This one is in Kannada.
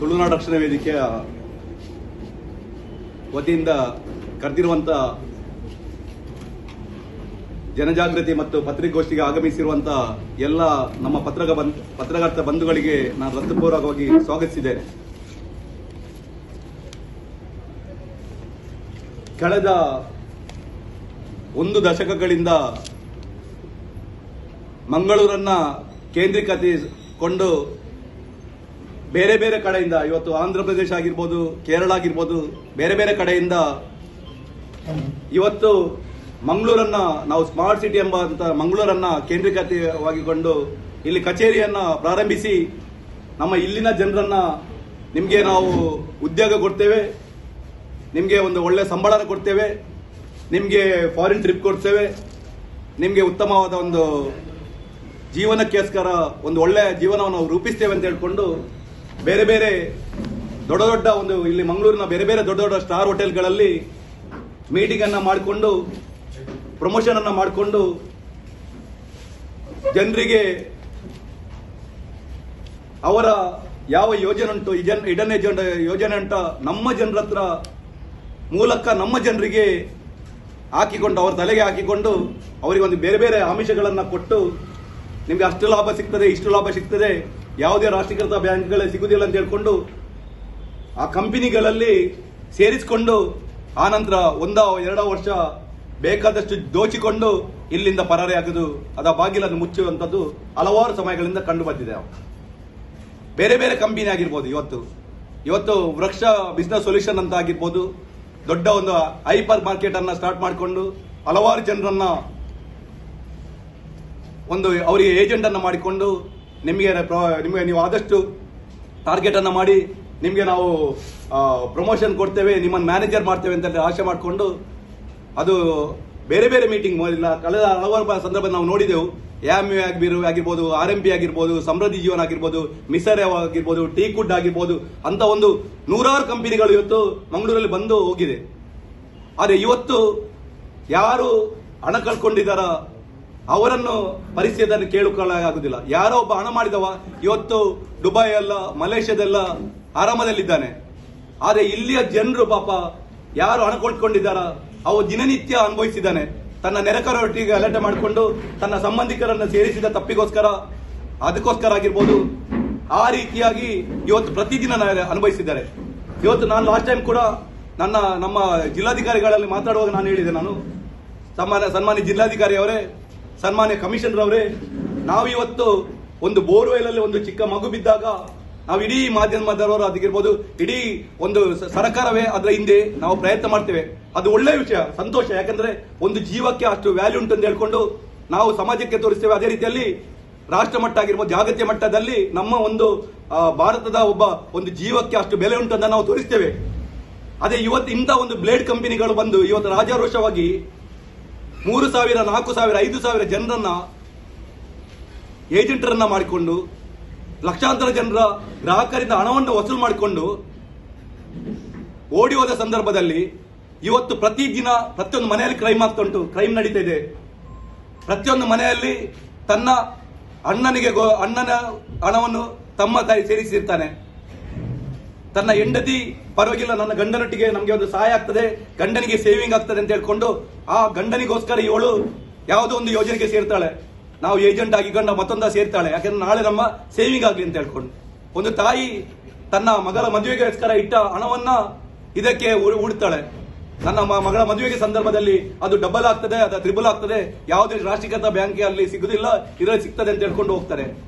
ತುಳುನಾಡು ರಕ್ಷಣಾ ವೇದಿಕೆಯ ವತಿಯಿಂದ ಕರೆದಿರುವಂತ ಜನಜಾಗೃತಿ ಮತ್ತು ಪತ್ರಿಕಾಗೋಷ್ಠಿಗೆ ಆಗಮಿಸಿರುವಂತ ಎಲ್ಲ ನಮ್ಮ ಪತ್ರಕ ಪತ್ರಕರ್ತ ಬಂಧುಗಳಿಗೆ ನಾನು ಹೃತ್ಪೂರ್ವಕವಾಗಿ ಸ್ವಾಗತಿಸಿದ್ದೇನೆ. ಕಳೆದ ಒಂದು ದಶಕಗಳಿಂದ ಮಂಗಳೂರನ್ನ ಕೇಂದ್ರೀಕರಿಸಿಕೊಂಡು ಬೇರೆ ಬೇರೆ ಕಡೆಯಿಂದ ಇವತ್ತು ಆಂಧ್ರ ಪ್ರದೇಶ ಆಗಿರ್ಬೋದು, ಕೇರಳ ಆಗಿರ್ಬೋದು, ಬೇರೆ ಬೇರೆ ಕಡೆಯಿಂದ ಇವತ್ತು ಮಂಗಳೂರನ್ನ ನಾವು ಸ್ಮಾರ್ಟ್ ಸಿಟಿ ಎಂಬ ಮಂಗಳೂರನ್ನ ಕೇಂದ್ರೀಕೃತವಾಗಿಕೊಂಡು ಇಲ್ಲಿ ಕಚೇರಿಯನ್ನ ಪ್ರಾರಂಭಿಸಿ ನಮ್ಮ ಇಲ್ಲಿನ ಜನರನ್ನ ನಿಮಗೆ ನಾವು ಉದ್ಯೋಗ ಕೊಡ್ತೇವೆ, ನಿಮಗೆ ಒಂದು ಒಳ್ಳೆ ಸಂಬಳನ ಕೊಡ್ತೇವೆ, ನಿಮಗೆ ಫಾರಿನ್ ಟ್ರಿಪ್ ಕೊಡ್ತೇವೆ, ನಿಮಗೆ ಉತ್ತಮವಾದ ಒಂದು ಜೀವನಕ್ಕೋಸ್ಕರ ಒಂದು ಒಳ್ಳೆಯ ಜೀವನವನ್ನು ನಾವು ರೂಪಿಸ್ತೇವೆ ಅಂತ ಹೇಳ್ಕೊಂಡು ಬೇರೆ ಬೇರೆ ದೊಡ್ಡ ದೊಡ್ಡ ಒಂದು ಇಲ್ಲಿ ಮಂಗಳೂರಿನ ಬೇರೆ ಬೇರೆ ದೊಡ್ಡ ದೊಡ್ಡ ಸ್ಟಾರ್ ಹೋಟೆಲ್ಗಳಲ್ಲಿ ಮೀಟಿಂಗ್ ಅನ್ನ ಮಾಡಿಕೊಂಡು ಪ್ರಮೋಷನ್ ಅನ್ನ ಮಾಡಿಕೊಂಡು ಜನರಿಗೆ ಅವರ ಯಾವ ಯೋಜನೆ ಉಂಟು ಇಜನ್ ಇಡನ್ ಯೋಜನೆ ಅಂತ ನಮ್ಮ ಜನರ ಹತ್ರ ಮೂಲಕ ನಮ್ಮ ಜನರಿಗೆ ಹಾಕಿಕೊಂಡು, ಅವರ ತಲೆಗೆ ಹಾಕಿಕೊಂಡು ಅವರಿಗೆ ಒಂದು ಬೇರೆ ಬೇರೆ ಆಮಿಷಗಳನ್ನು ಕೊಟ್ಟು ನಿಮಗೆ ಅಷ್ಟು ಲಾಭ ಸಿಗ್ತದೆ, ಇಷ್ಟು ಲಾಭ ಸಿಗ್ತದೆ. ಯಾವುದೇ ರಾಷ್ಟ್ರೀಕೃತ ಬ್ಯಾಂಕ್ಗಳೇ ಸಿಗುವುದಿಲ್ಲ ಅಂತ ಹೇಳ್ಕೊಂಡು ಆ ಕಂಪನಿಗಳಲ್ಲಿ ಸೇರಿಸಿಕೊಂಡು ಆನಂತರ ಒಂದ ಎರಡ ವರ್ಷ ಬೇಕಾದಷ್ಟು ದೋಚಿಕೊಂಡು ಇಲ್ಲಿಂದ ಪರಾರಿ ಆಗುದು, ಅದ ಬಾಗಿಲನ್ನು ಮುಚ್ಚುವಂಥದ್ದು ಹಲವಾರು ಸಮಯಗಳಿಂದ ಕಂಡು ಬಂದಿದೆ. ಬೇರೆ ಬೇರೆ ಕಂಪನಿ ಆಗಿರ್ಬೋದು ಇವತ್ತು. ಇವತ್ತು ವೃಕ್ಷ ಬಿಸ್ನೆಸ್ ಸೊಲ್ಯೂಷನ್ ಅಂತ ಆಗಿರ್ಬೋದು, ದೊಡ್ಡ ಒಂದು ಹೈಪರ್ ಮಾರ್ಕೆಟ್ ಅನ್ನ ಸ್ಟಾರ್ಟ್ ಮಾಡಿಕೊಂಡು ಹಲವಾರು ಜನರನ್ನ ಒಂದು, ಅವರಿಗೆ ಏಜೆಂಟ್ ಅನ್ನ ಮಾಡಿಕೊಂಡು ನಿಮಗೆ ನಿಮಗೆ ನೀವು ಆದಷ್ಟು ಟಾರ್ಗೆಟನ್ನು ಮಾಡಿ, ನಿಮಗೆ ನಾವು ಪ್ರಮೋಷನ್ ಕೊಡ್ತೇವೆ ನಿಮ್ಮನ್ನು ಮ್ಯಾನೇಜರ್ ಮಾಡ್ತೇವೆ ಅಂತ ಆಶೆ ಮಾಡಿಕೊಂಡು, ಅದು ಬೇರೆ ಬೇರೆ ಮೀಟಿಂಗ್ ಇಲ್ಲ, ಕಳೆದ ಹಲವಾರು ಸಂದರ್ಭ ನಾವು ನೋಡಿದೆವು. ಎಂ ಯು ಆಗಿರ್ ಆಗಿರ್ಬೋದು ಆರ್ ಎಂ ಪಿ ಆಗಿರ್ಬೋದು, ಸಮೃದ್ಧಿ ಜೀವನ ಆಗಿರ್ಬೋದು ಮಿಸರ್ ಆಗಿರ್ಬೋದು ಟೀ ಕುಡ್ ಆಗಿರ್ಬೋದು, ಅಂತ ಒಂದು ನೂರಾರು ಕಂಪನಿಗಳು ಇವತ್ತು ಮಂಗಳೂರಲ್ಲಿ ಬಂದು ಹೋಗಿದೆ. ಆದರೆ ಇವತ್ತು ಯಾರು ಹಣ ಕಳ್ಕೊಂಡಿದ್ದಾರ ಅವರನ್ನು ಪರಿಸ್ಥಿತಿಯನ್ನು ಕೇಳಿಕೊಳ್ಳಾಗುದಿಲ್ಲ ಯಾರೋ ಒಬ್ಬ ಹಣ ಮಾಡಿದವ ಇವತ್ತು ದುಬೈ ಅಲ್ಲ ಮಲೇಷ್ಯಾದೆಲ್ಲ ಆರಾಮದಲ್ಲಿದ್ದಾನೆ. ಆದರೆ ಇಲ್ಲಿಯ ಜನರು ಪಾಪ ಯಾರು ಹಣ ಕೊಳ್ಕೊಂಡಿದ್ದಾರ ಅವು ದಿನನಿತ್ಯ ಅನುಭವಿಸಿದ್ದಾನೆ. ತನ್ನ ನೆರೆಕರೊಟ್ಟಿಗೆ ಅಲರ್ಟ್ ಮಾಡಿಕೊಂಡು ತನ್ನ ಸಂಬಂಧಿಕರನ್ನು ಸೇರಿಸಿದ ತಪ್ಪಿಗೋಸ್ಕರ, ಅದಕ್ಕೋಸ್ಕರ ಆಗಿರ್ಬೋದು, ಆ ರೀತಿಯಾಗಿ ಇವತ್ತು ಪ್ರತಿದಿನ ಅನುಭವಿಸಿದ್ದಾರೆ. ಇವತ್ತು ನಾನು ಲಾಸ್ಟ್ ಟೈಮ್ ಕೂಡ ನನ್ನ, ನಮ್ಮ ಜಿಲ್ಲಾಧಿಕಾರಿಗಳಲ್ಲಿ ಮಾತಾಡುವಾಗ ನಾನು ಹೇಳಿದೆ ನಾನು. ಸನ್ಮಾನ್ಯ ಜಿಲ್ಲಾಧಿಕಾರಿ ಅವರೇ ಸನ್ಮಾನ್ಯ ಕಮಿಷನರ್ ಅವರೇ ನಾವಿವತ್ತು ಒಂದು ಬೋರ್ವೆಲ್ ಅಲ್ಲಿ ಒಂದು ಚಿಕ್ಕ ಮಗು ಬಿದ್ದಾಗ ನಾವು ಇಡೀ ಮಾಧ್ಯಮದವರು ಅದಕ್ಕಿರ್ಬೋದು ಇಡೀ ಒಂದು ಸರ್ಕಾರವೇ ಅದರ ಹಿಂದೆ ನಾವು ಪ್ರಯತ್ನ ಮಾಡ್ತೇವೆ. ಅದು ಒಳ್ಳೆಯ ವಿಷಯ, ಸಂತೋಷ. ಯಾಕಂದ್ರೆ ಒಂದು ಜೀವಕ್ಕೆ ಅಷ್ಟು ವ್ಯಾಲ್ಯೂ ಉಂಟು ಅಂತ ಹೇಳ್ಕೊಂಡು ನಾವು ಸಮಾಜಕ್ಕೆ ತೋರಿಸ್ತೇವೆ. ಅದೇ ರೀತಿಯಲ್ಲಿ ರಾಷ್ಟ್ರ ಮಟ್ಟ ಆಗಿರ್ಬೋದು ಜಾಗತಿಕ ಮಟ್ಟದಲ್ಲಿ ನಮ್ಮ ಒಂದು ಭಾರತದ ಒಬ್ಬ ಒಂದು ಜೀವಕ್ಕೆ ಅಷ್ಟು ಬೆಲೆ ಉಂಟು ಅಂತ ನಾವು ತೋರಿಸ್ತೇವೆ. ಅದೇ ಇವತ್ತು ಇಂಥ ಒಂದು ಬ್ಲೇಡ್ ಕಂಪನಿಗಳು ಬಂದು, ಇವತ್ತು ರಾಜಾರೋಷವಾಗಿ ಮೂರು ಸಾವಿರ, ನಾಲ್ಕು ಸಾವಿರ, ಐದು ಸಾವಿರ ಜನರನ್ನ ಏಜೆಂಟರನ್ನ ಮಾಡಿಕೊಂಡು, ಲಕ್ಷಾಂತರ ಜನರ ಗ್ರಾಹಕರಿಂದ ಹಣವನ್ನು ವಸೂಲು ಮಾಡಿಕೊಂಡು, ಓಡಿ ಹೋದ ಸಂದರ್ಭದಲ್ಲಿ ಇವತ್ತು ಪ್ರತಿದಿನ ಪ್ರತಿಯೊಂದು ಮನೆಯಲ್ಲಿ ಕ್ರೈಮ್ ಆಗ್ತಾ ಕ್ರೈಮ್ ನಡೀತಾ ಇದೆ. ಪ್ರತಿಯೊಂದು ಮನೆಯಲ್ಲಿ ತನ್ನ ಅಣ್ಣನಿಗೆ ಅಣ್ಣನ ಹಣವನ್ನು ತಮ್ಮ ತಾಯಿ ಸೇರಿಸಿರ್ತಾನೆ. ತನ್ನ ಹೆಂಡತಿ ಪರವಾಗಿಲ್ಲ, ನನ್ನ ಗಂಡನೊಟ್ಟಿಗೆ ನಮಗೆ ಒಂದು ಸಹಾಯ ಆಗ್ತದೆ, ಗಂಡನಿಗೆ ಸೇವಿಂಗ್ ಆಗ್ತದೆ ಅಂತ ಹೇಳ್ಕೊಂಡು ಆ ಗಂಡನಿಗೋಸ್ಕರ ಇವಳು ಯಾವುದೋ ಒಂದು ಯೋಜನೆಗೆ ಸೇರ್ತಾಳೆ. ನಾವು ಏಜೆಂಟ್ ಆಗಿ ಗಂಡ ಮತ್ತೊಂದ ಸೇರ್ತಾಳೆ, ಯಾಕಂದ್ರೆ ನಾಳೆ ನಮ್ಮ ಸೇವಿಂಗ್ ಆಗಲಿ ಅಂತ ಹೇಳ್ಕೊಂಡು. ಒಂದು ತಾಯಿ ತನ್ನ ಮಗಳ ಮದುವೆಗೋಸ್ಕರ ಇಟ್ಟ ಹಣವನ್ನ ಇದಕ್ಕೆ ಹೂಡ್- ಹೂಡ್ತಾಳೆ. ನನ್ನ ಮಗಳ ಮದುವೆಗೆ ಸಂದರ್ಭದಲ್ಲಿ ಅದು ಡಬಲ್ ಆಗ್ತದೆ, ಅದು ತ್ರಿಬಲ್ ಆಗ್ತದೆ, ಯಾವುದೇ ರಾಷ್ಟ್ರೀಕೃತ ಬ್ಯಾಂಕ್ ಅಲ್ಲಿ ಸಿಗುದಿಲ್ಲ, ಇದರಲ್ಲಿ ಸಿಗ್ತದೆ ಅಂತ ಹೇಳ್ಕೊಂಡು ಹೋಗ್ತಾರೆ.